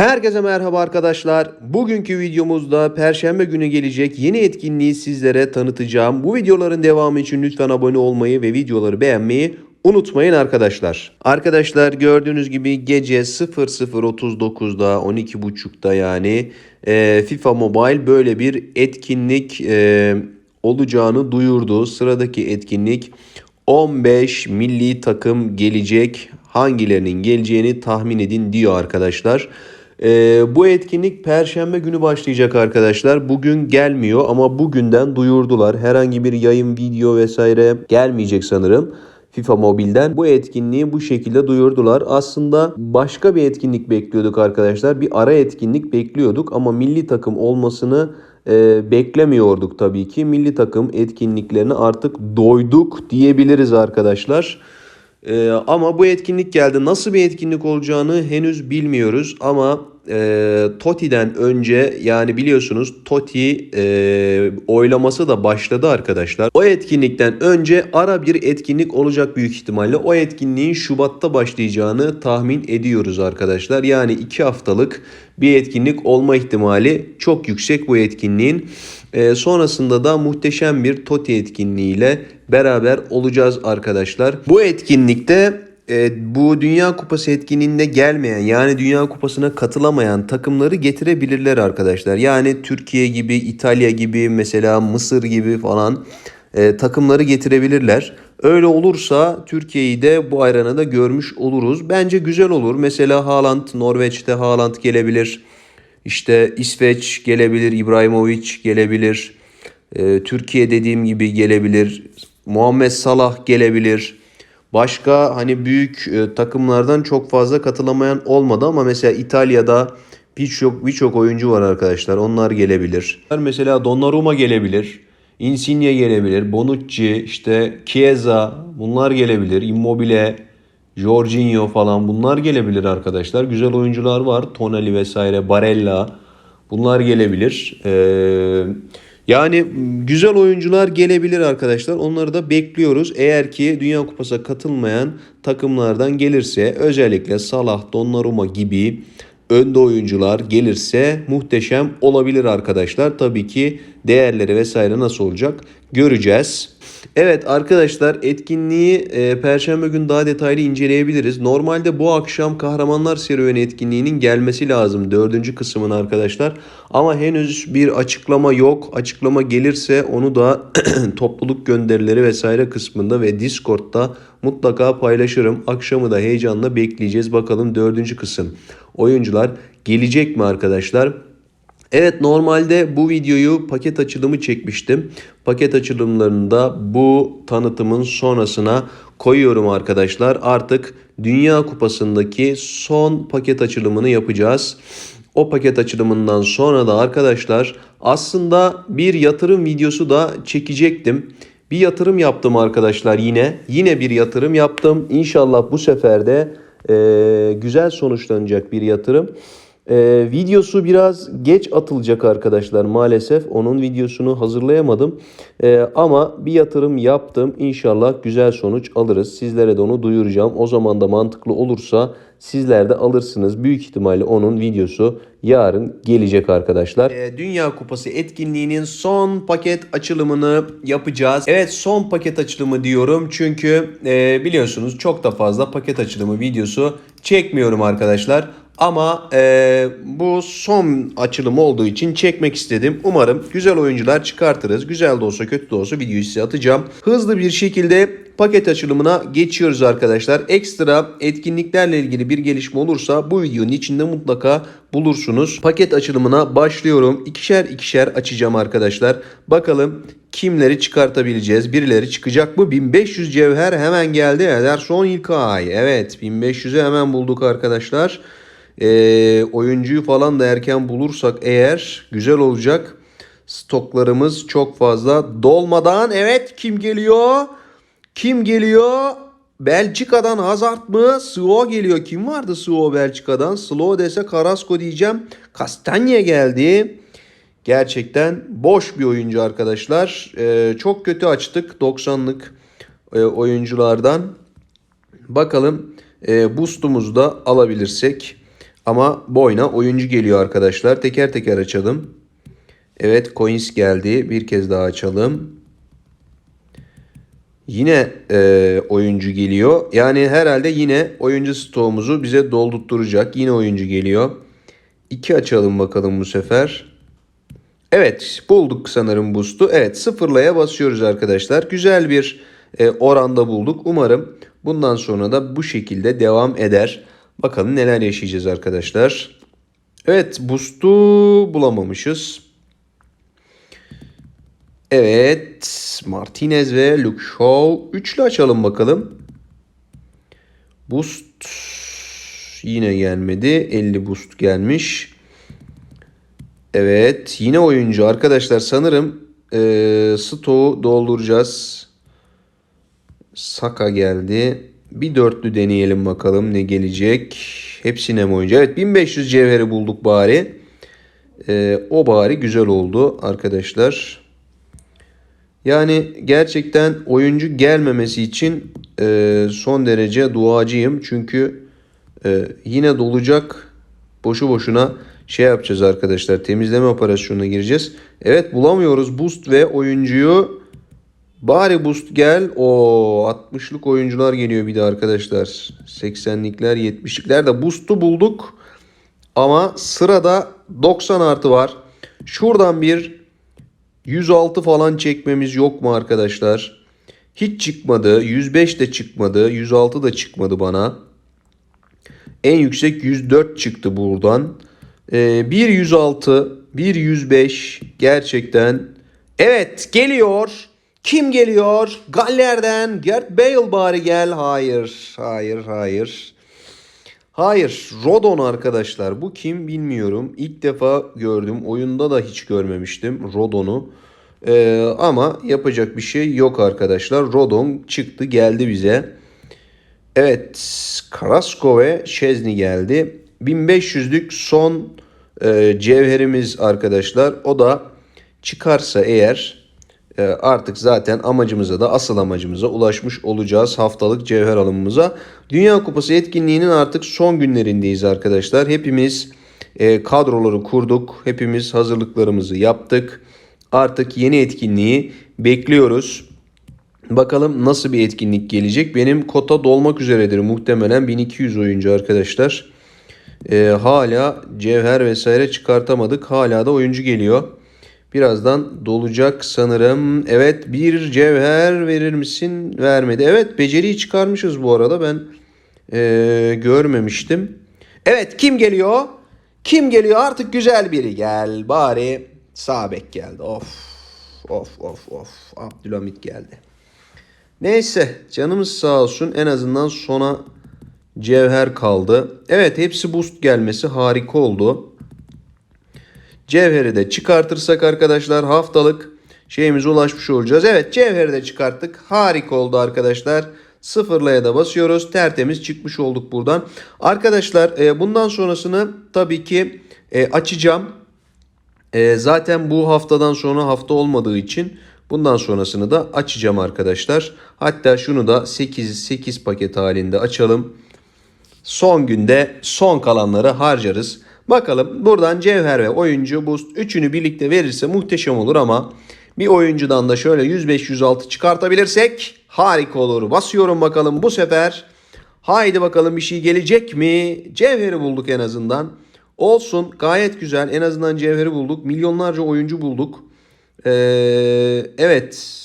Herkese merhaba arkadaşlar. Bugünkü videomuzda perşembe günü gelecek yeni etkinliği sizlere tanıtacağım. Bu videoların devamı için lütfen abone olmayı ve videoları beğenmeyi unutmayın arkadaşlar. Arkadaşlar gördüğünüz gibi gece 00.39'da 12.30'da yani e, FIFA Mobile böyle bir etkinlik e, olacağını duyurdu. Sıradaki etkinlik 15 milli takım gelecek. Hangilerinin geleceğini tahmin edin diyor arkadaşlar. Ee, bu etkinlik Perşembe günü başlayacak arkadaşlar. Bugün gelmiyor ama bugünden duyurdular. Herhangi bir yayın, video vesaire gelmeyecek sanırım. FIFA Mobil'den bu etkinliği bu şekilde duyurdular. Aslında başka bir etkinlik bekliyorduk arkadaşlar. Bir ara etkinlik bekliyorduk ama milli takım olmasını e, beklemiyorduk tabii ki. Milli takım etkinliklerine artık doyduk diyebiliriz arkadaşlar. Ee, ama bu etkinlik geldi. Nasıl bir etkinlik olacağını henüz bilmiyoruz ama e, Toti'den önce yani biliyorsunuz Toti e, oylaması da başladı arkadaşlar. O etkinlikten önce ara bir etkinlik olacak büyük ihtimalle. O etkinliğin Şubat'ta başlayacağını tahmin ediyoruz arkadaşlar. Yani 2 haftalık bir etkinlik olma ihtimali çok yüksek bu etkinliğin. E, sonrasında da muhteşem bir Toti etkinliğiyle beraber olacağız arkadaşlar. Bu etkinlikte e, bu Dünya Kupası etkinliğinde gelmeyen yani Dünya Kupası'na katılamayan takımları getirebilirler arkadaşlar. Yani Türkiye gibi, İtalya gibi, mesela Mısır gibi falan e, takımları getirebilirler. Öyle olursa Türkiye'yi de bu ayrana da görmüş oluruz. Bence güzel olur. Mesela Haaland, Norveç'te Haaland gelebilir. İşte İsveç gelebilir, İbrahimovic gelebilir. E, Türkiye dediğim gibi gelebilir. Muhammed Salah gelebilir. Başka hani büyük e, takımlardan çok fazla katılamayan olmadı ama mesela İtalya'da birçok birçok oyuncu var arkadaşlar. Onlar gelebilir. Mesela Donnarumma gelebilir. Insigne gelebilir. Bonucci, işte Chiesa bunlar gelebilir. Immobile, Jorginho falan bunlar gelebilir arkadaşlar. Güzel oyuncular var. Tonali vesaire, Barella bunlar gelebilir. Eee yani güzel oyuncular gelebilir arkadaşlar. Onları da bekliyoruz. Eğer ki Dünya Kupası'na katılmayan takımlardan gelirse özellikle Salah, Donnarumma gibi önde oyuncular gelirse muhteşem olabilir arkadaşlar. Tabii ki değerleri vesaire nasıl olacak göreceğiz. Evet arkadaşlar etkinliği e, perşembe günü daha detaylı inceleyebiliriz. Normalde bu akşam Kahramanlar Serüveni etkinliğinin gelmesi lazım. Dördüncü kısmın arkadaşlar. Ama henüz bir açıklama yok. Açıklama gelirse onu da topluluk gönderileri vesaire kısmında ve Discord'da mutlaka paylaşırım. Akşamı da heyecanla bekleyeceğiz. Bakalım dördüncü kısım oyuncular gelecek mi arkadaşlar? Evet normalde bu videoyu paket açılımı çekmiştim. Paket açılımlarında bu tanıtımın sonrasına koyuyorum arkadaşlar. Artık Dünya Kupası'ndaki son paket açılımını yapacağız. O paket açılımından sonra da arkadaşlar aslında bir yatırım videosu da çekecektim. Bir yatırım yaptım arkadaşlar yine. Yine bir yatırım yaptım. İnşallah bu sefer de e, güzel sonuçlanacak bir yatırım. Ee, videosu biraz geç atılacak arkadaşlar maalesef. Onun videosunu hazırlayamadım. Ee, ama bir yatırım yaptım. İnşallah güzel sonuç alırız. Sizlere de onu duyuracağım. O zaman da mantıklı olursa sizler de alırsınız. Büyük ihtimalle onun videosu yarın gelecek arkadaşlar. Ee, Dünya Kupası etkinliğinin son paket açılımını yapacağız. Evet son paket açılımı diyorum. Çünkü e, biliyorsunuz çok da fazla paket açılımı videosu çekmiyorum arkadaşlar. Ama e, bu son açılım olduğu için çekmek istedim. Umarım güzel oyuncular çıkartırız. Güzel de olsa kötü de olsa videoyu size atacağım. Hızlı bir şekilde paket açılımına geçiyoruz arkadaşlar. Ekstra etkinliklerle ilgili bir gelişme olursa bu videonun içinde mutlaka bulursunuz. Paket açılımına başlıyorum. İkişer ikişer açacağım arkadaşlar. Bakalım kimleri çıkartabileceğiz? Birileri çıkacak mı? 1500 cevher hemen geldi. Ederson İlkay. Evet 1500'ü hemen bulduk arkadaşlar. E, oyuncuyu falan da erken bulursak eğer güzel olacak. Stoklarımız çok fazla dolmadan evet kim geliyor? Kim geliyor? Belçika'dan Hazard mı? Sio geliyor. Kim vardı Sio Belçika'dan? Slo dese Carrasco diyeceğim. Kastanya geldi. Gerçekten boş bir oyuncu arkadaşlar. Ee, çok kötü açtık 90'lık e, oyunculardan. Bakalım e, boostumuzu da alabilirsek. Ama boyuna oyuncu geliyor arkadaşlar. Teker teker açalım. Evet coins geldi. Bir kez daha açalım. Yine e, oyuncu geliyor. Yani herhalde yine oyuncu stoğumuzu bize doldurtturacak. Yine oyuncu geliyor. İki açalım bakalım bu sefer. Evet bulduk sanırım boost'u. Evet sıfırlaya basıyoruz arkadaşlar. Güzel bir e, oranda bulduk. Umarım bundan sonra da bu şekilde devam eder. Bakalım neler yaşayacağız arkadaşlar. Evet boost'u bulamamışız. Evet Martinez ve Luke Shaw üçlü açalım bakalım. Boost yine gelmedi. 50 boost gelmiş. Evet yine oyuncu arkadaşlar sanırım e, stoğu dolduracağız. Saka geldi. Bir dörtlü deneyelim bakalım ne gelecek. Hepsine mi oyuncu? Evet 1500 cevheri bulduk bari. E, o bari güzel oldu arkadaşlar. Yani gerçekten oyuncu gelmemesi için e, son derece duacıyım. Çünkü e, yine dolacak boşu boşuna şey yapacağız arkadaşlar. Temizleme operasyonuna gireceğiz. Evet bulamıyoruz boost ve oyuncuyu. Bari boost gel. O 60'lık oyuncular geliyor bir de arkadaşlar. 80'likler 70'likler de boost'u bulduk. Ama sırada 90 artı var. Şuradan bir 106 falan çekmemiz yok mu arkadaşlar? Hiç çıkmadı. 105 de çıkmadı. 106 da çıkmadı bana. En yüksek 104 çıktı buradan. Ee, bir 106, bir 105 gerçekten. Evet geliyor. Kim geliyor? Galler'den Gert Bale bari gel. Hayır, hayır, hayır. Hayır, Rodon arkadaşlar. Bu kim bilmiyorum. İlk defa gördüm. Oyunda da hiç görmemiştim Rodon'u. Ee, ama yapacak bir şey yok arkadaşlar. Rodon çıktı geldi bize. Evet, Carrasco ve Şezni geldi. 1500'lük son e, cevherimiz arkadaşlar. O da çıkarsa eğer artık zaten amacımıza da asıl amacımıza ulaşmış olacağız haftalık cevher alımımıza. Dünya Kupası etkinliğinin artık son günlerindeyiz arkadaşlar. Hepimiz e, kadroları kurduk. Hepimiz hazırlıklarımızı yaptık. Artık yeni etkinliği bekliyoruz. Bakalım nasıl bir etkinlik gelecek. Benim kota dolmak üzeredir muhtemelen 1200 oyuncu arkadaşlar. Ee, hala cevher vesaire çıkartamadık. Hala da oyuncu geliyor. Birazdan dolacak sanırım. Evet bir cevher verir misin? Vermedi. Evet beceriyi çıkarmışız bu arada. Ben ee, görmemiştim. Evet kim geliyor? Kim geliyor? Artık güzel biri gel. Bari sağ bek geldi. Of. Of of of. Abdülhamit geldi. Neyse canımız sağ olsun en azından sona cevher kaldı. Evet hepsi boost gelmesi harika oldu. Cevheri de çıkartırsak arkadaşlar haftalık şeyimize ulaşmış olacağız. Evet cevheri de çıkarttık. Harika oldu arkadaşlar. Sıfırlaya da basıyoruz. Tertemiz çıkmış olduk buradan. Arkadaşlar e, bundan sonrasını tabii ki e, açacağım. E, zaten bu haftadan sonra hafta olmadığı için bundan sonrasını da açacağım arkadaşlar. Hatta şunu da 8 8 paket halinde açalım. Son günde son kalanları harcarız. Bakalım buradan cevher ve oyuncu boost üçünü birlikte verirse muhteşem olur ama bir oyuncudan da şöyle 105-106 çıkartabilirsek harika olur. Basıyorum bakalım bu sefer. Haydi bakalım bir şey gelecek mi? Cevheri bulduk en azından. Olsun gayet güzel. En azından cevheri bulduk. Milyonlarca oyuncu bulduk. Ee, evet.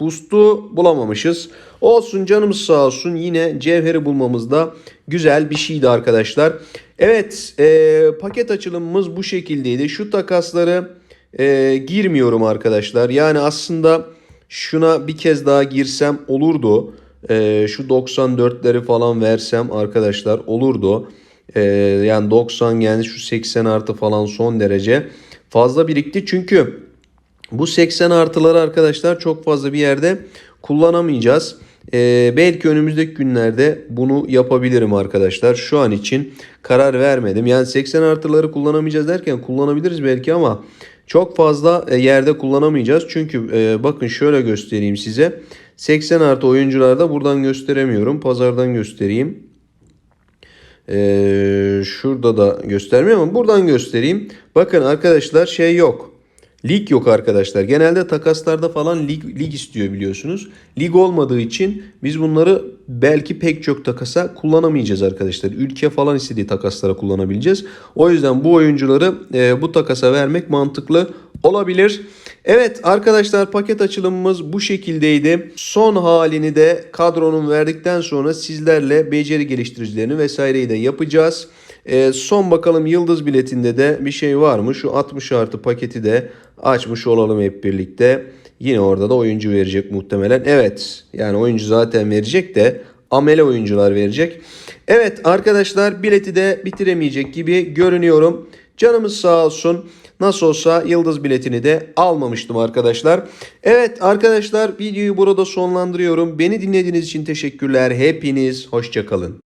Boost'u bulamamışız. Olsun canımız sağ olsun. Yine cevheri bulmamızda güzel bir şeydi arkadaşlar. Evet e, paket açılımımız bu şekildeydi. Şu takasları e, girmiyorum arkadaşlar. Yani aslında şuna bir kez daha girsem olurdu. E, şu 94'leri falan versem arkadaşlar olurdu. E, yani 90 yani şu 80 artı falan son derece fazla birikti. Çünkü bu 80 artıları arkadaşlar çok fazla bir yerde kullanamayacağız. Ee, belki önümüzdeki günlerde bunu yapabilirim arkadaşlar. Şu an için karar vermedim. Yani 80 artıları kullanamayacağız derken kullanabiliriz belki ama çok fazla e, yerde kullanamayacağız. Çünkü e, bakın şöyle göstereyim size. 80 artı oyuncularda buradan gösteremiyorum. Pazardan göstereyim. Ee, şurada da göstermiyor ama buradan göstereyim. Bakın arkadaşlar şey yok. Lig yok arkadaşlar. Genelde takaslarda falan lig, lig istiyor biliyorsunuz. Lig olmadığı için biz bunları belki pek çok takasa kullanamayacağız arkadaşlar. Ülke falan istediği takaslara kullanabileceğiz. O yüzden bu oyuncuları e, bu takasa vermek mantıklı olabilir. Evet arkadaşlar paket açılımımız bu şekildeydi. Son halini de kadronun verdikten sonra sizlerle beceri geliştiricilerini vesaireyi de yapacağız. E, son bakalım yıldız biletinde de bir şey var mı? Şu 60 artı paketi de açmış olalım hep birlikte. Yine orada da oyuncu verecek muhtemelen. Evet yani oyuncu zaten verecek de amele oyuncular verecek. Evet arkadaşlar bileti de bitiremeyecek gibi görünüyorum. Canımız sağ olsun. Nasıl olsa yıldız biletini de almamıştım arkadaşlar. Evet arkadaşlar videoyu burada sonlandırıyorum. Beni dinlediğiniz için teşekkürler. Hepiniz hoşçakalın.